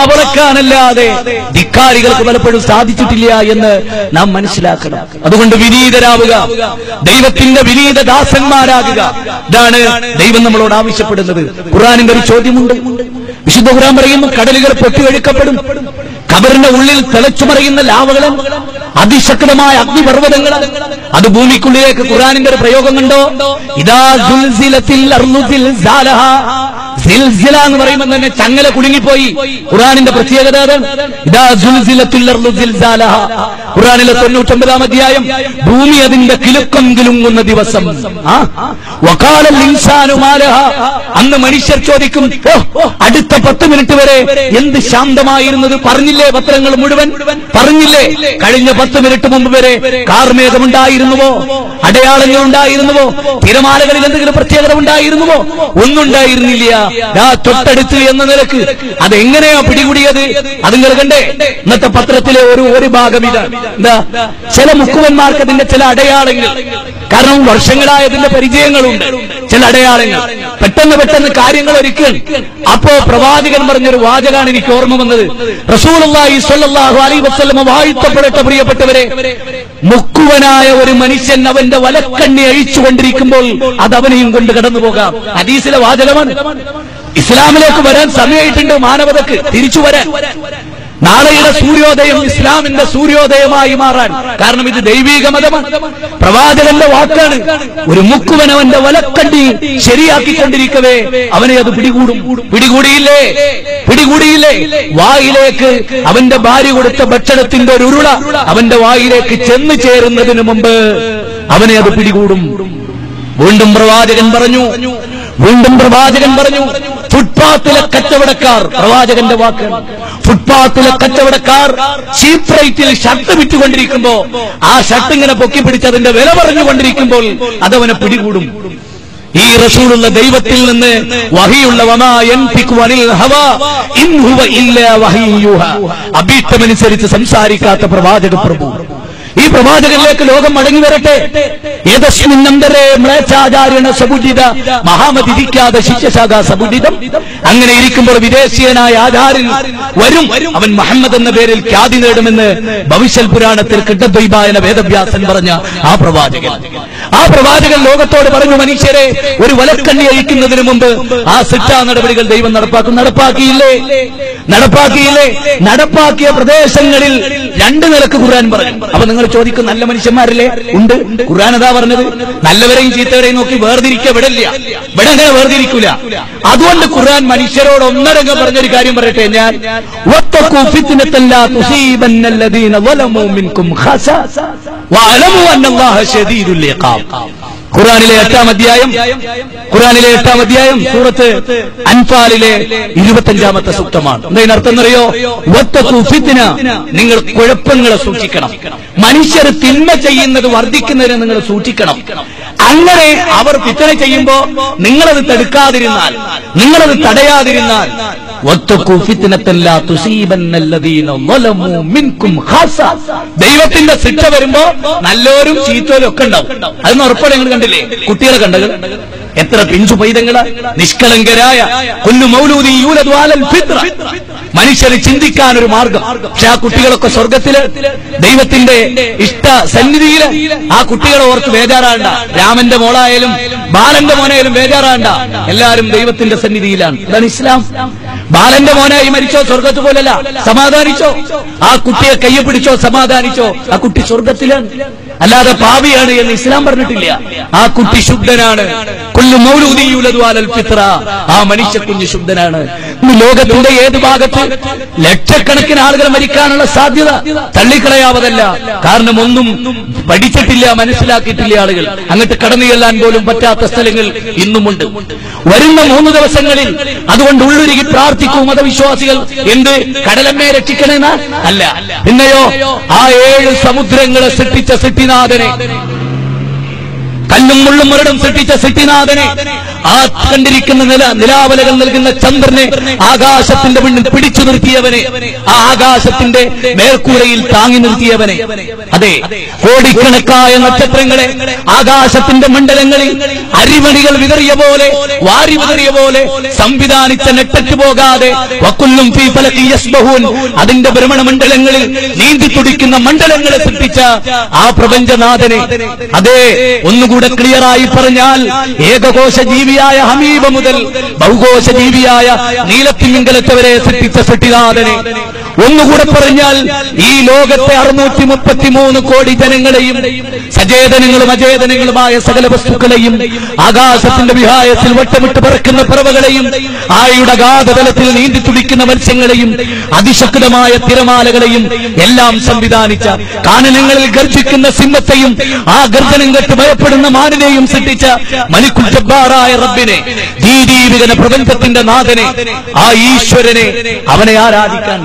കാവളക്കാനല്ലാതെ ധിക്കാരികൾക്ക് പലപ്പോഴും സാധിച്ചിട്ടില്ല എന്ന് നാം മനസ്സിലാക്കണം. അതുകൊണ്ട് വിനീതരാവുക. ദൈവത്തിന്റെ വിനീത ദാസന്മാരാകുക. ഇതാണ് ദൈവം നമ്മളോട് ആവശ്യപ്പെടുന്നത്. ഖുറാനിന്റെ ഒരു ചോദ്യമുണ്ട്. വിശുദ്ധ ഖുറാൻ പറയുന്നു കടലുകൾ പൊട്ടിയൊഴുക്കപ്പെടും. കബറിന്റെ ഉള്ളിൽ തിളച്ചുമറിയുന്ന ലാവകളും അതിശക്തമായ അഗ്നിപർവതങ്ങൾ അത് ഭൂമിക്കുള്ളിലേക്ക് ഖുറാനിന്റെ ഒരു പ്രയോഗം കണ്ടോ ഇതാ. സിൽസില എന്ന് പറയുമ്പോൾ തന്നെ ചങ്ങല കുടുങ്ങിപ്പോയി. ഖുറാനിന്റെ പ്രത്യേകത ഖുറാനിലെ തൊണ്ണൂറ്റൊമ്പതാം അധ്യായം. ഭൂമി അതിന്റെ കിലുക്കം കിലുങ്ങുന്ന ദിവസം? അന്ന് മനുഷ്യർ ചോദിക്കും "ഓ, അടുത്ത പത്ത് മിനിറ്റ് വരെ എന്ത് ശാന്തമായിരുന്നത്? പറഞ്ഞില്ലേ പത്രങ്ങൾ മുഴുവൻ? പറഞ്ഞില്ലേ? കഴിഞ്ഞ പത്ത് മിനിറ്റ് മുമ്പ് വരെ കാർമേഘമുണ്ടായിരുന്നുവോ? അടയാളങ്ങൾ ഉണ്ടായിരുന്നുവോ? തിരമാലകളിൽ എന്തെങ്കിലും പ്രത്യേകത ഉണ്ടായിരുന്നുവോ? ഒന്നുണ്ടായിരുന്നില്ല തൊട്ടടുത്ത് എന്ന നിലയ്ക്ക്. അതെങ്ങനെയാ പിടികൂടിയത്? അത് നിങ്ങൾ കണ്ടേ? ഇന്നത്തെ പത്രത്തിലെ ഒരു ഒരു ഭാഗം ഇതാണ് എന്താ ചില മുക്കുവന്മാർക്ക് അതിന്റെ ചില അടയാളങ്ങൾ. കാരണം വർഷങ്ങളായ അതിന്റെ പരിചയങ്ങളുണ്ട്. ചില അടയാളങ്ങൾ. പെട്ടെന്ന് പെട്ടെന്ന് കാര്യങ്ങൾ ഒരുക്കൽ അപ്പോ പ്രവാചകൻ പറഞ്ഞൊരു വാചകാണ് എനിക്ക് ഓർമ്മ വന്നത്. വാഴ്ത്തപ്പെടട്ടെ പ്രിയപ്പെട്ടവരെ. മുക്കുവനായ ഒരു മനുഷ്യൻ അവന്റെ വലക്കണ്ണി അഴിച്ചു കൊണ്ടിരിക്കുമ്പോൾ അത് അവനെയും കൊണ്ട് കടന്നു പോകാം. ഹദീസിലെ വാചകമാണ്. ഇസ്ലാമിലേക്ക് വരാൻ സമയമായിട്ടുണ്ട് മാനവതക്ക്. തിരിച്ചു വരാൻ. നാളെയുടെ സൂര്യോദയം ഇസ്ലാമിന്റെ സൂര്യോദയമായി മാറാൻ. കാരണം ഇത് ദൈവീക മതമാണ്. പ്രവാചകന്റെ വാക്കാണ്. ഒരു മുക്കുവനവന്റെ വലക്കണ്ടി ശരിയാക്കിക്കൊണ്ടിരിക്കവേ. അവനെ അത് പിടികൂടും. പിടികൂടിയില്ലേ? പിടികൂടിയില്ലേ? വായിലേക്ക് അവന്റെ ഭാര്യ കൊടുത്ത ഭക്ഷണത്തിന്റെ ഒരു ഉരുള അവന്റെ വായിലേക്ക് ചെന്നു ചേരുന്നതിന് മുമ്പ് അവനെ അത് പിടികൂടും. വീണ്ടും പ്രവാചകൻ പറഞ്ഞു. വീണ്ടും പ്രവാചകൻ പറഞ്ഞു. ഫുട്പാത്തിലെ കച്ചവടക്കാർ പ്രവാചകന്റെ വാക്ക്. ഫുട്പാത്തിലെ കച്ചവടക്കാർ ചീപ്പ് റേറ്റിൽ ഷർട്ട് വിറ്റുകൊണ്ടിരിക്കുമ്പോ ആ ഷർട്ട് ഇങ്ങനെ പൊക്കി പിടിച്ച് അതിന്റെ വില പറഞ്ഞുകൊണ്ടിരിക്കുമ്പോൾ അതവനെ പിടികൂടും. ഈ റസൂലുള്ള ദൈവത്തിൽ നിന്ന് വഹിയുള്ള അഭീഷ്ടമനുസരിച്ച് സംസാരിക്കാത്ത പ്രവാചക പ്രഭു. ഈ പ്രവാചകനിലേക്ക് ലോകം മടങ്ങി വരട്ടെ. ഏതസ്മിന്നന്തരേ മ്ലേച്ഛാചാര്യണ സബുജിത മഹാമതിരിക്കാതെ ശിഷ്യശാഖ സബുജിതം. അങ്ങനെ ഇരിക്കുമ്പോൾ വിദേശീയനായ ആചാര്യൻ വരും. അവൻ മുഹമ്മദ് എന്ന പേരിൽ ഖ്യാതി നേടുമെന്ന് ഭവിഷ്യൽ പുരാണത്തിൽ കിട്ടദ്വൈബായന വേദവ്യാസൻ പറഞ്ഞ ആ പ്രവാചകൻ. ആ പ്രവാചകൻ ലോകത്തോട് പറഞ്ഞു മനുഷ്യരെ ഒരു വലക്കണ്ണി അഴിക്കുന്നതിന് മുമ്പ് ആ ശിക്ഷാ നടപടികൾ ദൈവം നടപ്പാക്കും. നടപ്പാക്കിയില്ലേ? നടപ്പാക്കിയില്ലേ? നടപ്പാക്കിയ പ്രദേശങ്ങളിൽ രണ്ട് നിലയ്ക്ക് ഖുർആൻ പറഞ്ഞു. അപ്പൊ നിങ്ങൾ ചോദിക്കും നല്ല മനുഷ്യന്മാരല്ലേ? ഉണ്ട്. ഖുർആൻ അതാ പറഞ്ഞത്? നല്ലവരെയും ചീത്തവരെയും നോക്കി വേർതിരിക്കുക വിടില്ല ഇവിടെ അങ്ങനെ വേർതിരിക്കൂല. അതുകൊണ്ട് ഖുർആൻ മനുഷ്യരോട് ഒന്നരംഗം പറഞ്ഞൊരു കാര്യം പറയട്ടെ ഞാൻ? ഖുറാനിലെ എട്ടാം അധ്യായം ഖുറാനിലെ എട്ടാം അധ്യായം സൂറത്ത് അൻഫാലിലെ ഇരുപത്തഞ്ചാമത്തെ സൂക്തമാണ്. വത്തഖൂ ഫിത്ന നിങ്ങൾ കുഴപ്പങ്ങളെ സൂക്ഷിക്കണം. മനുഷ്യർ തിന്മ ചെയ്യുന്നത് വർദ്ധിക്കുന്നതിന് നിങ്ങൾ സൂക്ഷിക്കണം. അങ്ങനെ അവർ ഫിത്തന ചെയ്യുമ്പോ നിങ്ങളത് തടുക്കാതിരുന്നാൽ നിങ്ങളത് തടയാതിരുന്നാൽ ദൈവത്തിന്റെ ശിക്ഷ വരുമ്പോ നല്ലോരും ചീത്തോരും ഒക്കെ ഉണ്ടാവും. അതൊന്നും ഉറപ്പാണ് നിങ്ങൾ കണ്ടില്ലേ? കുട്ടികളെ കണ്ടത്? എത്ര പിഞ്ചു പൈതങ്ങൾ. നിഷ്കളങ്കരായ. കൊല്ലു മൗലൂദി യൂലദു അലൽ ഫിത്ര. മനുഷ്യന് ചിന്തിക്കാൻ ഒരു മാർഗം. പക്ഷെ ആ കുട്ടികളൊക്കെ സ്വർഗത്തിൽ ദൈവത്തിന്റെ ഇഷ്ട സന്നിധിയിൽ ആ കുട്ടികളെ ഓർത്ത് ബേജാറാണ്ട. രാമന്റെ മോളായാലും ബാലന്റെ മോനായാലും ബേജാറാണ്ട. എല്ലാവരും ദൈവത്തിന്റെ സന്നിധിയിലാണ്. അതാണ് ഇസ്ലാം. ബാലന്റെ മോനായി മരിച്ചോ സ്വർഗത്ത് പോലല്ല സമാധാനിച്ചോ? ആ കുട്ടിയെ കയ്യെ പിടിച്ചോ സമാധാനിച്ചോ? ആ കുട്ടി സ്വർഗത്തിലാണ്. അല്ലാതെ പാവിയാണ് എന്ന് ഇസ്ലാം പറഞ്ഞിട്ടില്ല. ആ കുട്ടി ശുദ്ധനാണ്. കൊല്ലു മൗലൂദിയുലതു ആ മനുഷ്യ കുഞ്ഞ് ശുദ്ധനാണ്. ലോകത്തിന്റെ ഏത് ഭാഗത്ത് ലക്ഷക്കണക്കിന് ആളുകൾ മരിക്കാനുള്ള സാധ്യത തള്ളിക്കളയാവതല്ല. കാരണം ഒന്നും പഠിച്ചിട്ടില്ല മനസ്സിലാക്കിയിട്ടില്ല ആളുകൾ. അങ്ങോട്ട് കടന്നു ചെല്ലാൻ പോലും പറ്റാത്ത സ്ഥലങ്ങൾ ഇന്നുമുണ്ട്. വരുന്ന മൂന്ന് ദിവസങ്ങളിൽ അതുകൊണ്ട് ഉള്ളുരുകി പ്രാർത്ഥിക്കും മതവിശ്വാസികൾ. എന്ത്? കടലമ്മയെ രക്ഷിക്കണമെന്ന അല്ല. പിന്നെയോ? ആ ഏഴ് സമുദ്രങ്ങളെ സൃഷ്ടിച്ച സിട്ടിനാഥനെ കല്ലും മുള്ളും മുരടും സൃഷ്ടിച്ച സൃഷ്ടിനാഥനെ. ആ കണ്ടിരിക്കുന്ന നില നിലാവലകൾ നൽകുന്ന ചന്ദ്രനെ ആകാശത്തിന്റെ മുന്നിൽ പിടിച്ചു നിർത്തിയവനെ ആ ആകാശത്തിന്റെ മേൽക്കൂരയിൽ താങ്ങി നിർത്തിയവനെ. അതെ കോടിക്കണക്കായ നക്ഷത്രങ്ങളെ ആകാശത്തിന്റെ മണ്ഡലങ്ങളിൽ അരിമണികൾ വിതറിയ പോലെ വാരി വിതറിയ പോലെ സംവിധാനിച്ച നെട്ടറ്റ് പോകാതെ വക്കുല്ലും അതിന്റെ ഭ്രമണമണ്ഡലങ്ങളിൽ നീന്തി തുടിക്കുന്ന മണ്ഡലങ്ങളെ സൃഷ്ടിച്ച ആ പ്രപഞ്ചനാഥനെ. അതെ ഒന്നുകൂടെ ക്ലിയറായി പറഞ്ഞാൽ ഏകകോശ ജീവിയായ ഹമീബ മുതൽ ബഹുകോശ ജീവിയായ നീലത്തിമിംഗലത്തവരെ സൃഷ്ടിച്ച സൃഷ്ടിനാഥനെ ഒന്നുകൂടെ പറഞ്ഞാൽ ഈ ലോകത്തെ അറുന്നൂറ്റി മുപ്പത്തിമൂന്ന് കോടി ജനങ്ങളെയും സചേതനങ്ങളും അചേതനങ്ങളുമായ സകല വസ്തുക്കളെയും ആകാശത്തിന്റെ വിഹായത്തിൽ വട്ടമിട്ട് പറക്കുന്ന പറവകളെയും ആയുടെ ഗാതതലത്തിൽ നീന്തി തുടിക്കുന്ന മത്സ്യങ്ങളെയും അതിശക്തമായ തിരമാലകളെയും എല്ലാം സംവിധാനിച്ച കാനനങ്ങളിൽ ഗർജിക്കുന്ന സിംഹത്തെയും ആ ഗർജനം കെട്ട് ഭയപ്പെടുന്ന മാനിനെയും സൃഷ്ടിച്ച മലിക്കുൽ ജബ്ബാറായ റബ്ബിനെ ദീദീവികന പ്രപഞ്ചത്തിന്റെ നാഥനെ ആ ഈശ്വരനെ അവനെ ആരാധിക്കാൻ